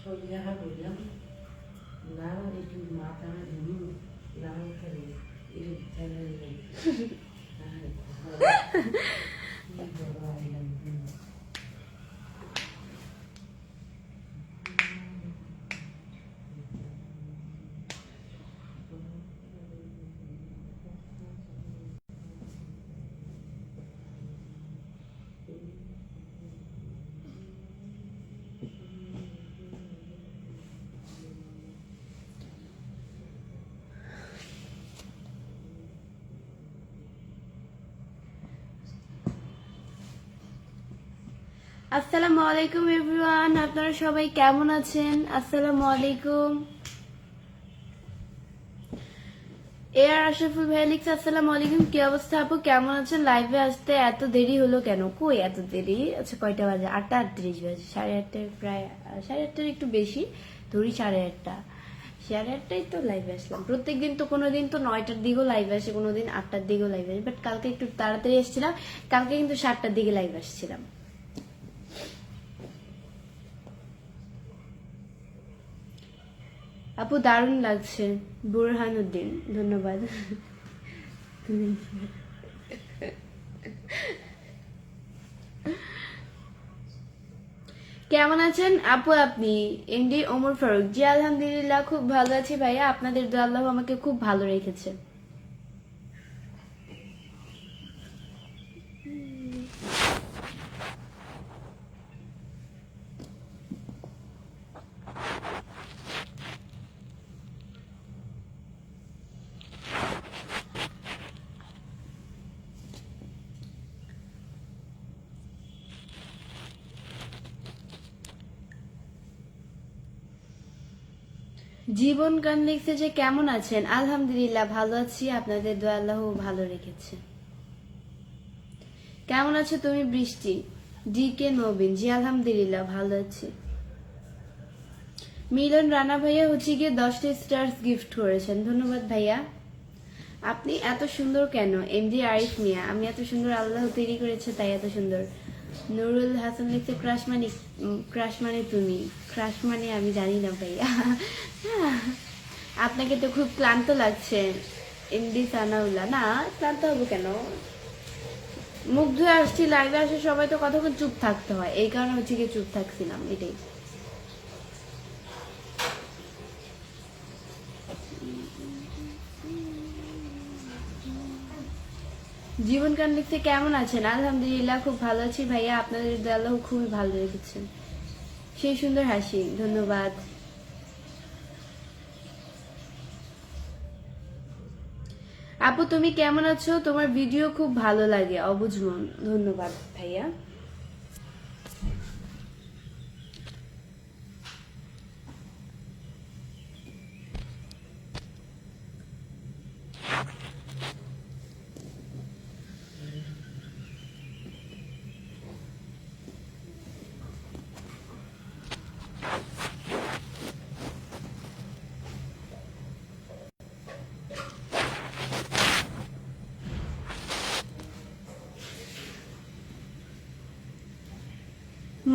সব জায়গা বললাম না একটু মাথা না করে আসসালামু আলাইকুম এভরিওয়ান, আপনারা সবাই কেমন আছেন? আসসালামু আলাইকুম। এ আর আশরাফুল ভাই লিখছে, আসসালামু আলাইকুম, কি অবস্থা আপু? কেমন আছেন? লাইভে আসতে এত দেরি হলো কেন? কই এত দেরি? আচ্ছা কয়টা বাজে? আটটা আটত্রিশ বাজে। সাড়ে আটটায় প্রায়, সাড়ে আটটার একটু বেশি, ধরি সাড়ে আটটা। সাড়ে আটটায় তো লাইভে আসলাম। প্রত্যেকদিন তো কোনো দিন তো নয়টার দিকেও লাইভ আসে কোনো দিন আটটার দিকেও লাইভ আসে বাট কালকে একটু তাড়াতাড়ি এসেছিলাম কালকে কিন্তু সাতটার দিকে লাইভ আসছিলাম। আপু দারুণ লাগছে। বুরহানুদ্দিন, ধন্যবাদ। কেমন আছেন? আপু, আপনি? এমডি ওমর ফারুক। জি, আলহামদুলিল্লাহ, খুব ভালো আছি ভাইয়া। আপনাদের আল্লাহ আমাকে খুব ভালো রেখেছে। জীবন গান লিখছে যে কেমন আছেন? আলহামদুলিল্লাহ ভালো আছি। আপনাদের দোয়া আল্লাহ ভালো রেখেছে। কেমন আছো তুমি বৃষ্টি? জি কে নবীন। জি, আলহামদুলিল্লাহ ভালো আছি। মিলন রানা ভাইয়া হচ্ছে গিয়ে দশটি স্টার্স গিফট করেছেন। ধন্যবাদ ভাইয়া। আপনি এত সুন্দর কেন? এম এমডি আরিফ মিয়া, আমি এত সুন্দর আল্লাহ তৈরি করেছে, তাই এত সুন্দর। নুরুল হাসান লিখছে ক্রাশ মানে ক্রাশ মানে তুমি। ক্রাশ মানে আমি জানি না ভাইয়া। আপনাকে তো খুব ক্লান্ত লাগছে। এমডি সানাউল্লা না, ক্লান্ত হব কেন? মুখ ধুয়ে আসছি লাইভে আসে সবাই তো কতক্ষণ চুপ থাকতে হয়। এই কারণে হচ্ছে গিয়ে চুপ থাকছিলাম, এটাই। জীবন কান থেকে কেমন আছেন? আলহামদুলিল্লাহ, খুব ভালো আছি ভাইয়া। আপনাদের আল্লাহ খুবই ভালো রেখেছেন। সেই সুন্দর হাসি। ধন্যবাদ। আপু, তুমি কেমন আছো? তোমার ভিডিও খুব ভালো লাগে। অবুঝমন ধন্যবাদ, ভাইয়া।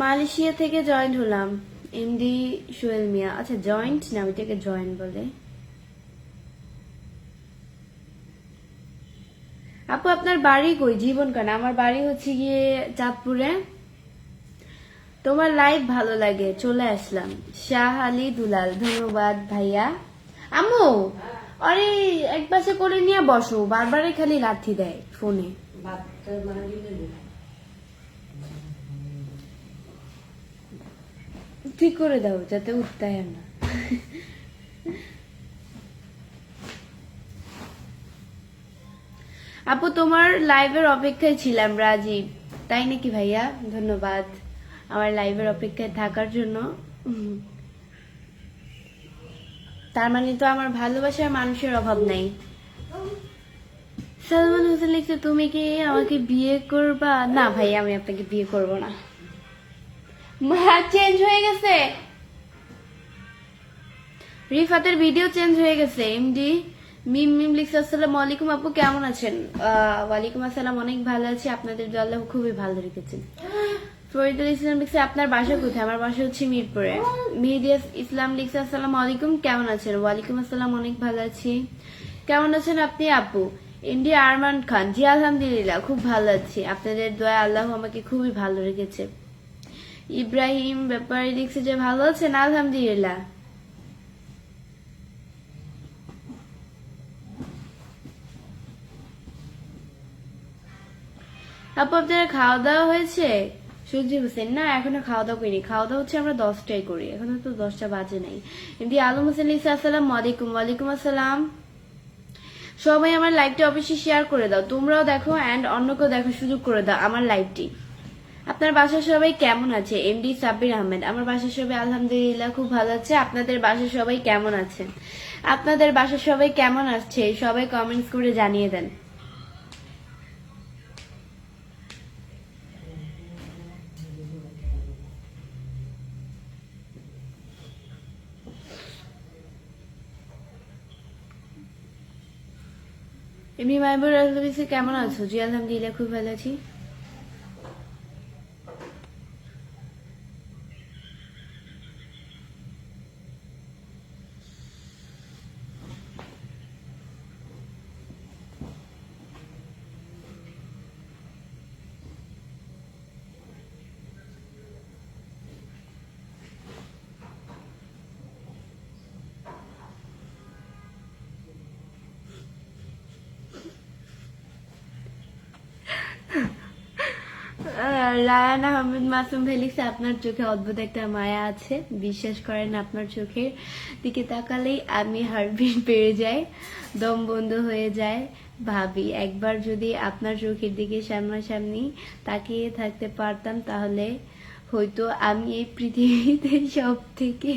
মালয়েশিয়া থেকে জয়েন্ট হলাম এমডি সোহেল মিয়া। আচ্ছা জয়েন্ট না, ওইটাকে জয়েন্ট বলে। আপু, আপনার বাড়ি কই? জীবন কান। আমার বাড়ি হচ্ছে গিয়ে চাঁদপুরে। তোমার লাইভ ভালো লাগে, চলে আসলাম। শাহ আলী দুলাল, ধন্যবাদ ভাইয়া। আম্মু, আরে, এক পাশে করে নিয়ে বসো। বারবারই খালি লাথি দেয়, ফোনে। ঠিক করে দাও, যাতে উঠতে হয় না আপু, তোমার লাইভের অপেক্ষায় ছিলাম, রাজীব। তাই নাকি ভাইয়া? ধন্যবাদ। আমার লাইভের অপেক্ষায় থাকার জন্য। তার মানে তো আমার ভালোবাসার মানুষের অভাব নাই। সালমান হোসেন লিখছে, তুমি কি আমাকে বিয়ে করবা? না ভাই আমি আপনাকে বিয়ে করব না। চেঞ্জ হয়ে গেছে। রিফাতের ভিডিও চেঞ্জ হয়ে গেছে। এমডি মিম মিম লিখছে আলাইকুম আপু, কেমন আছেন? ওয়ালাইকুম আসসালাম, অনেক ভালো আছি। আপনাদের আল্লাহ খুবই ভালো রেখেছেন। ফরিদুল ইসলাম লিখছে, আপনার বাসা কোথায়? আমার বাসা হচ্ছে মিরপুরে। মেহেদিয়াস ইসলাম লিখছে, আসসালামু আলাইকুম, কেমন আছেন? ওয়ালাইকুম আসসালাম, অনেক ভালো আছি। কেমন আছেন আপনি আপু? এমডি আরমান খান, জি, আলহামদুলিল্লাহ, খুব ভালো আছি। আপনাদের দোয়া আল্লাহ আমাকে খুবই ভালো রেখেছে। ইব্রাহিম ব্যাপারে লিখছে যে ভালো আছেন? আলহামদুলিল্লাহ। আপু, আপনার খাওয়া দাওয়া হয়েছে? সবজি হোসেন, না, এখনও খাওয়া দাওয়া করিনি। খাওয়া দাওয়া হচ্ছে আমরা দশটায় করি। এখনও তো দশটা বাজে নাই। এমনি আলম হোসেন লিখছে, আসসালাম আলাইকুম, ওয়ালাইকুম আসসালাম। সবাই আমার লাইভটি অবশ্যই শেয়ার করে দাও। তোমরাও দেখো অ্যান্ড অন্যকেও দেখো, সুযোগ করে দাও আমার লাইভটি আপনার বাসার সবাই কেমন আছে? এমডি সাব্বির আহমেদ। আমার বাসার সবাই আলহামদুলিল্লাহ খুব ভালো আছে। আপনাদের বাসার সবাই কেমন আছে আপনাদের বাসার সবাই কেমন আছে সবাই কমেন্টস করে জানিয়ে দেন। এমনি মাইবুর রাজলবিসে কেমন আছো? জি, আলহামদুলিল্লাহ, খুব ভালো আছি। রায়ান আহমেদ মাসুম ফেলিক্স আপনার চোখে অদ্ভুত একটা মায়া আছে। বিশ্বাস করেন আপনার চোখের দিকে তাকালেই আমি হার্টবিট বেড়ে যায় দম বন্ধ হয়ে যায়। ভাবি, একবার যদি আপনার চোখের দিকে সামনাসামনি তাকিয়ে থাকতে পারতাম তাহলে হয়তো আমি এই পৃথিবীতে সব থেকে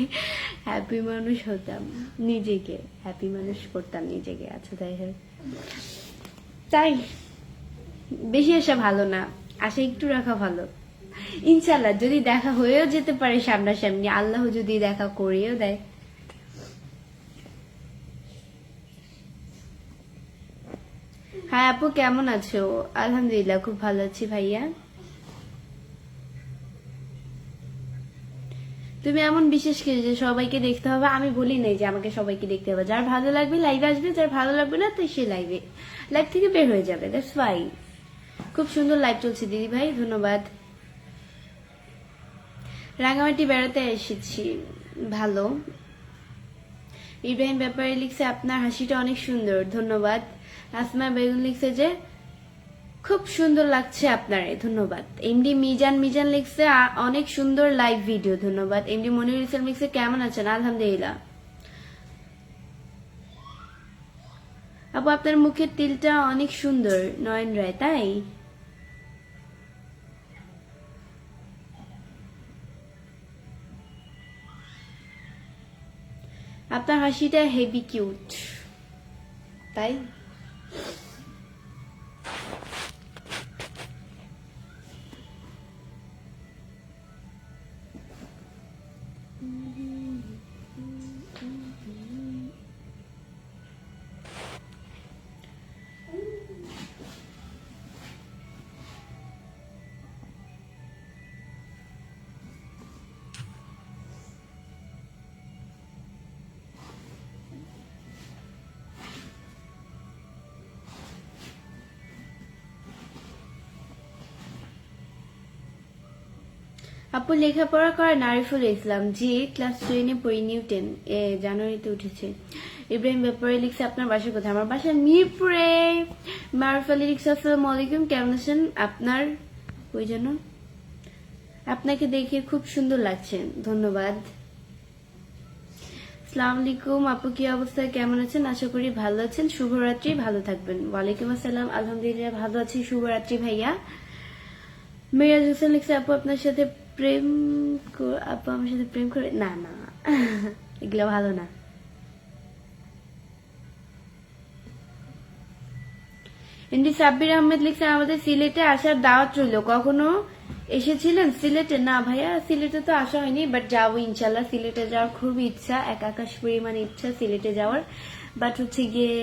হ্যাপি মানুষ হতাম। নিজেকে হ্যাপি মানুষ করতাম, নিজেকে। আচ্ছা তাই তাই, বেশি আসা ভালো না। আশা একটু রাখা ভালো। ইনশাল্লাহ যদি দেখা হয়েও যেতে পারে সামনাসামনি, আল্লাহ যদি দেখা করিয়েও দেয়। হ্যাঁ আপু, কেমন আছো? আলহামদুলিল্লাহ, খুব ভালো আছি ভাইয়া। তুমি এমন বিশেষ কিছু যে সবাইকে দেখতে হবে? আমি বলি নাই যে আমাকে সবাইকে দেখতে হবে। যার ভালো লাগবে লাইভে আসবে, যার ভালো লাগবে না, তো সে লাইভে লাইভ থেকে বের হয়ে যাবে দ্যাটস ফাইন খুব সুন্দর লাইভ চলছে, দিদি ভাই, ধন্যবাদ। রাঙামাটি বেড়াতে এসেছি, ভালো। ইব্রাহিম ব্যাপারে লিখছে, আপনার হাসিটা অনেক সুন্দর, ধন্যবাদ। আসমা বেগুন লিখছে যে, খুব সুন্দর লাগছে আপনারে ধন্যবাদ। এমডি মিজান মিজান লিখছে অনেক সুন্দর লাইভ ভিডিও ধন্যবাদ। এমডি মনির ইসলাম লিখছে, কেমন আছেন? আলহামদুলিল্লাহ। আপু, আপনার মুখের তিলটা অনেক সুন্দর, নয়ন রায়, তাই? আপনার হাসিটা হেভি কিউট তাই? আপু লেখাপড়া করে নারিফুল ইসলাম। জি ক্লাস টেনে পড়ি নিউ টেন এ, জানুয়ারিতে উঠেছে। ইব্রাহিম ব্যাপারে লিখছে আপনার বাসা কোথায় আমার বাসা মিরপুরে। মারুফ আলী লিখছে, আসসালামু আলাইকুম, কেমন আছেন? আপনার ওই জন্য? আপনাকে দেখে খুব সুন্দর লাগছে। ধন্যবাদ। আসসালামু আলাইকুম, আপু কি অবস্থা? কেমন আছেন? আশা করি ভালো আছেন। শুভরাত্রি, ভালো থাকবেন। ওয়ালাইকুম আসসালাম। আলহামদুলিল্লাহ, ভালো আছি। শুভরাত্রি ভাইয়া। মিরাজ হোসেন লিখছে, আপু, আপনার সাথে প্রেম আপু আমার সাথে প্রেম করে, না না, এগুলো ভালো না। সাব্বির আহমেদ লিখছে আমাদের সিলেটে আসার দাওয়াত রইল। কখনো এসেছিলেন সিলেটে? না ভাইয়া, সিলেটে তো আসা হয়নি বাট যাব ইনশাল্লাহ। সিলেটে যাওয়ার খুব ইচ্ছা, এক আকাশ পরিমাণ ইচ্ছা সিলেটে যাওয়ার। বাট হচ্ছে গিয়ে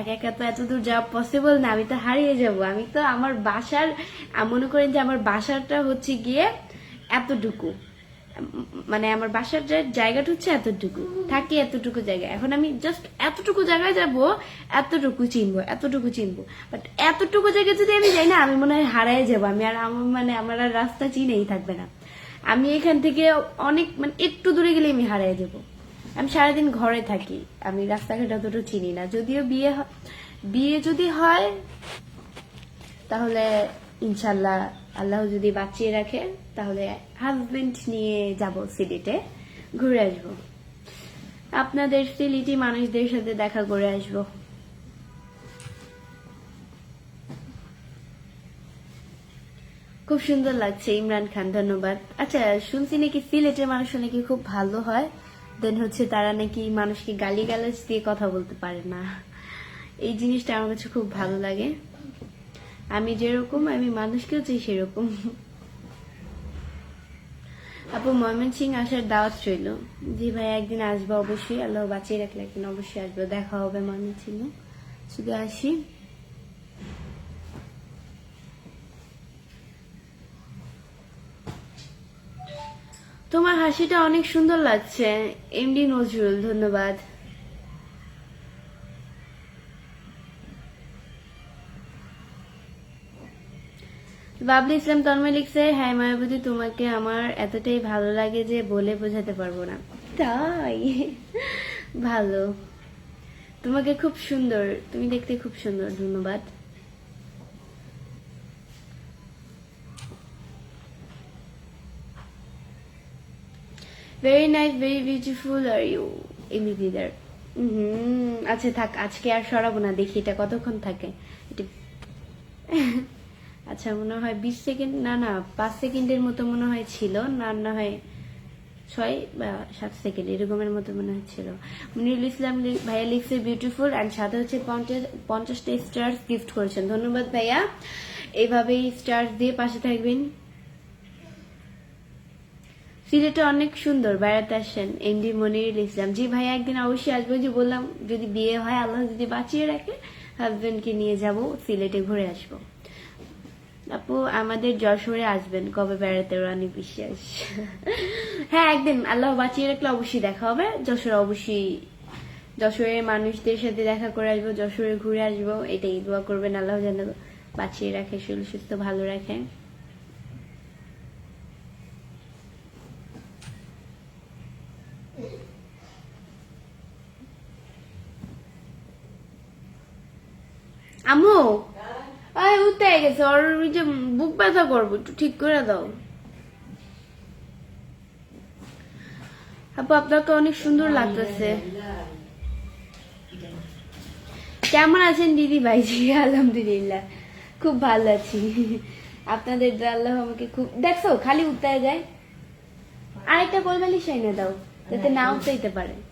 এক একা তো এত দূর যাওয়া পসিবল না, আমি তো হারিয়ে যাব। আমি তো আমার বাসার মনে করেন যে আমার বাসাটা হচ্ছে গিয়ে এতটুকু। মানে আমার বাসার জায়গাটা হচ্ছে এতটুকু। থাকি এতটুকু জায়গা। এখন আমি জাস্ট এতটুকু জায়গায় যাব, এতটুকু চিনবো এতটুকু চিনবো। বাট এতটুকু জায়গায় যদি আমি যাই না, আমি মনে হয় হারাই যাব। আমি আর আমার মানে আমার আর রাস্তা চিনেই থাকবে না। আমি এখান থেকে অনেক মানে একটু দূরে গেলে আমি হারাই যাব। আমি সারাদিন ঘরে থাকি। আমি রাস্তাঘাট অতটা চিনি না। যদিও বিয়ে বিয়ে যদি হয়, তাহলে ইনশাল্লাহ আল্লাহ যদি বাঁচিয়ে রাখে তাহলে হাজবেন্ড নিয়ে যাব সিলেটে, ঘুরে আসব। আপনাদের সিলেটি মানুষদের সাথে দেখা করে আসব। খুব সুন্দর লাগছে, ইমরান খান, ধন্যবাদ। আচ্ছা শুনছি নাকি সিলেটের মানুষ নাকি খুব ভালো হয়? দেন হচ্ছে তারা নাকি মানুষকে গালি গালাজ দিয়ে কথা বলতে পারে না। এই জিনিসটা আমার কাছে খুব ভালো লাগে। আমি যেরকম, আমি মানুষকেও চাই সেরকম। আপু ময়মন সিং আসার দাওয়াত রইল। জি ভাই, একদিন আসব অবশ্যই। আল্লাহ বাঁচিয়ে রাখলে একদিন অবশ্যই আসব। দেখা হবে ময়মন সিং শুধু আসি। তোমার হাসিটা অনেক সুন্দর লাগছে। এমডি নজরুল, ধন্যবাদ। বাবলি ইসলাম তন্ময় লিখছে হ্যাঁ মায়াবতী, তোমাকে আমার এতটাই ভালো লাগে যে বলে বোঝাতে পারব না। তাই? ভালো। তোমাকে খুব সুন্দর, তুমি দেখতে খুব সুন্দর, ধন্যবাদ। Very nice very beautiful are you এমনি দিদার আচ্ছা থাক, আজকে আর সরাবো না, দেখি এটা কতক্ষণ থাকে। এটা আচ্ছা মনে হয় বিশ সেকেন্ড, না না, পাঁচ সেকেন্ডের মতো মনে হয় ছিল। না না হয় ছয় বা সাত সেকেন্ড, এরকমের মতো মনে হচ্ছিল মনিরুল ইসলাম ভাইয়া লিখছে বিউটিফুল অ্যান্ড সাথে হচ্ছে পঞ্চাশ, পঞ্চাশটা স্টার গিফট করেছেন। ধন্যবাদ, ভাইয়া। এইভাবেই স্টার দিয়ে পাশে থাকবেন। সিলেটে অনেক সুন্দর বেড়াতে আসেন এমডি মনিরুল ইসলাম। জি ভাইয়া একদিন অবশ্যই আসব। যে বললাম, যদি বিয়ে হয়, আল্লাহ যদি বাঁচিয়ে রাখে হাজবেন্ডকে নিয়ে যাব, সিলেটে ঘুরে আসব। আপু, আমাদের যশোরে আসবেন কবে বেড়াতে রানী বিশ্বাস? হ্যাঁ একদিন। আল্লাহ বাঁচিয়ে রাখলে অবশ্যই দেখা হবে। যশোরে অবশ্যই যশোরের মানুষদের সাথে দেখা করে আসব, যশোরে ঘুরে আসব। এটাই দোয়া করবেন আল্লাহ যেন বাঁচিয়ে রাখে, শরীর সুস্থ, ভালো রাখে। আম্মু! আয় গেছে। ওর যে বুক ব্যথা করব, একটু ঠিক করে দাও। আপু, আপনাকে অনেক সুন্দর লাগতেছে। কেমন আছেন দিদি ভাইজি আলহামদুলিল্লাহ। খুব ভালো আছি। আপনাদের আল্লাহ আমাকে খুব দেখছ, খালি উঠতে যায়। আরেকটা কোলবালিশ এনে দাও, যাতে না উঠতে পারে।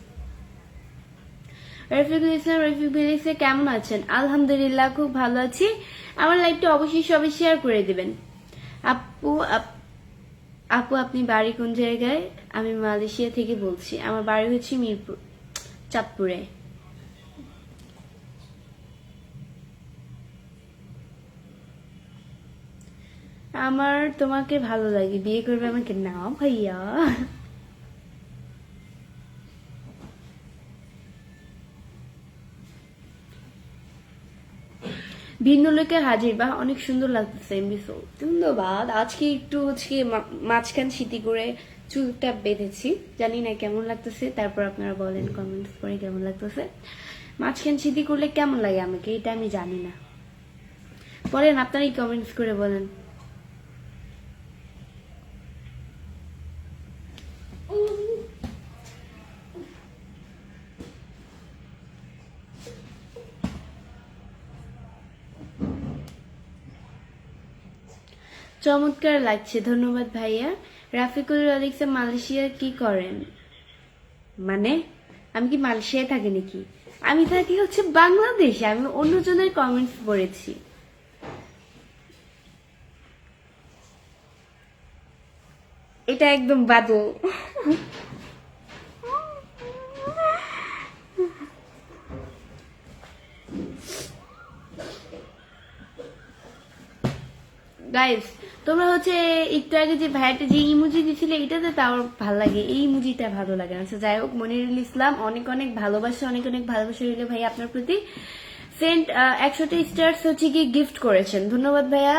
রফিকুল ইসলাম রফিক বিলিসে কেমন আছেন? আলহামদুলিল্লাহ, খুব ভালো আছি। আমার লাইভটা অবশ্যই সবাই শেয়ার করে দিবেন। আপু আপু আপনি বাড়ি কোন জায়গায়? আমি মালয়েশিয়া থেকে বলছি। আমার বাড়ি হচ্ছে মিরপুর, চাঁদপুরে। আমার তোমাকে ভালো লাগে। বিয়ে করবে আমাকে? না ভাইয়া। ভিন্ন লোকের হাজির বা অনেক সুন্দর লাগতেছে এমবিসো ধন্যবাদ। আজকে একটু হচ্ছে মা- মাঝখান স্মৃতি করে চুলটা বেঁধেছি। জানি না কেমন লাগতেছে তারপর আপনারা বলেন কমেন্টস করে কেমন লাগতেছে। মাঝখান স্মৃতি করলে কেমন লাগে আমাকে এটা আমি জানি না। বলেন আপনারাই কমেন্টস করে বলেন। চমৎকার লাগছে, ধন্যবাদ ভাইয়া। রাফিকুল আলিকসা, মালয়েশিয়া কি করেন? মানে আমি কি মালয়েশিয়ায় থাকি নাকি? আমি থাকি হচ্ছে বাংলাদেশে, আমি অন্যজনের কমেন্টস পড়েছি। এটা একদম বাদল। গাইস তোমরা হচ্ছে একটু আগে যে ভাইয়াটা যে ইমুজি দিছিলে এটাতে তাও ভালো লাগে। এই ইমুজিটা ভালো লাগে। আচ্ছা যাই হোক মনিরুল ইসলাম অনেক অনেক ভালোবাসা অনেক অনেক ভালোবাসা রইল ভাই আপনার প্রতি। সেন্ট একশোটা স্টার্স হচ্ছে কি গিফট করেছেন। ধন্যবাদ ভাইয়া।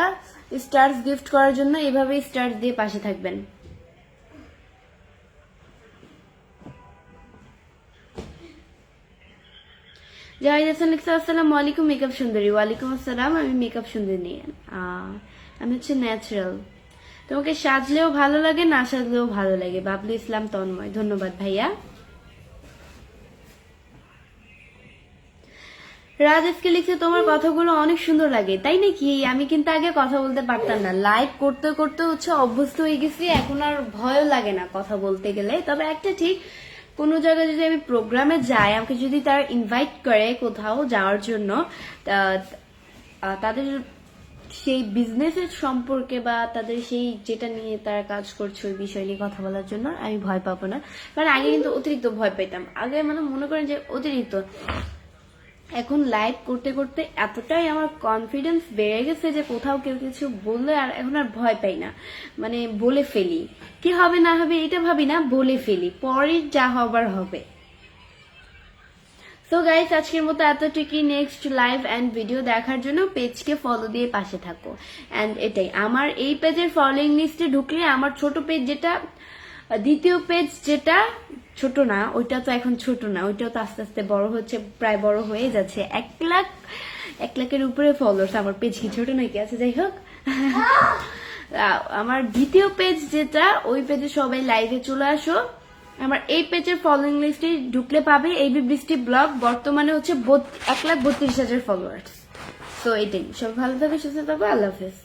স্টার্স গিফট করার জন্য এভাবে স্টার্স দিয়ে পাশে থাকবেন। জাহিদ হাসান লিখছে আসসালামু। আলাইকুম মেকআপ সুন্দরী। ওয়ালাইকুম আসসালাম আমি মেকআপ সুন্দরী আহ, আমি হচ্ছে ন্যাচারাল তোমাকে সাজলেও ভালো লাগে, না সাজলেও ভালো লাগে। বাবলু ইসলাম তন্ময়। ধন্যবাদ, ভাইয়া। রাজ আজকে লিখছে তোমার কথাগুলো অনেক সুন্দর লাগে, তাই নাকি? আমি কিন্তু আগে কথা বলতে পারতাম না। লাইভ করতে করতে হচ্ছে অভ্যস্ত হয়ে গেছি, এখন আর ভয়ও লাগে না কথা বলতে গেলে। তবে একটা ঠিক, কোনো জায়গায় যদি আমি প্রোগ্রামে যাই, আমাকে যদি তারা ইনভাইট করে কোথাও যাওয়ার জন্য তাদের সেই বিজনেসের সম্পর্কে বা তাদের সেই যেটা নিয়ে তারা কাজ করছে ওই বিষয় নিয়ে কথা বলার জন্য আমি ভয় পাবো না। কারণ আগে কিন্তু অতিরিক্ত ভয় পেতাম। আগে মানে মনে করেন যে অতিরিক্ত। এখন লাইভ করতে করতে এতটাই আমার কনফিডেন্স বেড়ে গেছে যে কোথাও কেউ কিছু বললে আর এখন আর ভয় পাই না। মানে বলে ফেলি। কি হবে না হবে এটা ভাবি না, বলে ফেলি। পরে যা হবার হবে। সো গাইস আজকের মতো এতটুকুই। নেক্সট লাইভ অ্যান্ড ভিডিও দেখার জন্য পেজকে ফলো দিয়ে পাশে থাকো। অ্যান্ড এটাই আমার এই পেজের ফলোইং লিস্টে ঢুকলে আমার ছোট পেজ যেটা দ্বিতীয় পেজ যেটা ছোট না ওইটা তো এখন ছোট না ওইটাও তো আস্তে আস্তে বড় হচ্ছে প্রায় বড় হয়ে যাচ্ছে। এক লাখ এক লাখের উপরে ফলোয়ার্স আমার পেজ কি ছোট নাকি আছে? যাই হোক। আমার দ্বিতীয় পেজ যেটা ওই পেজে সবাই লাইভে চলে আসো। আমার এই পেজের ফলোয়িং লিস্টে ঢুকলে পাবে এই বৃষ্টি ব্লগ বর্তমানে হচ্ছে এক লাখ বত্রিশ হাজার ফলোয়ার্স তো এটাই। সব ভালো থাকবে সুস্থ থাকবে আল্লাহ হাফেজ।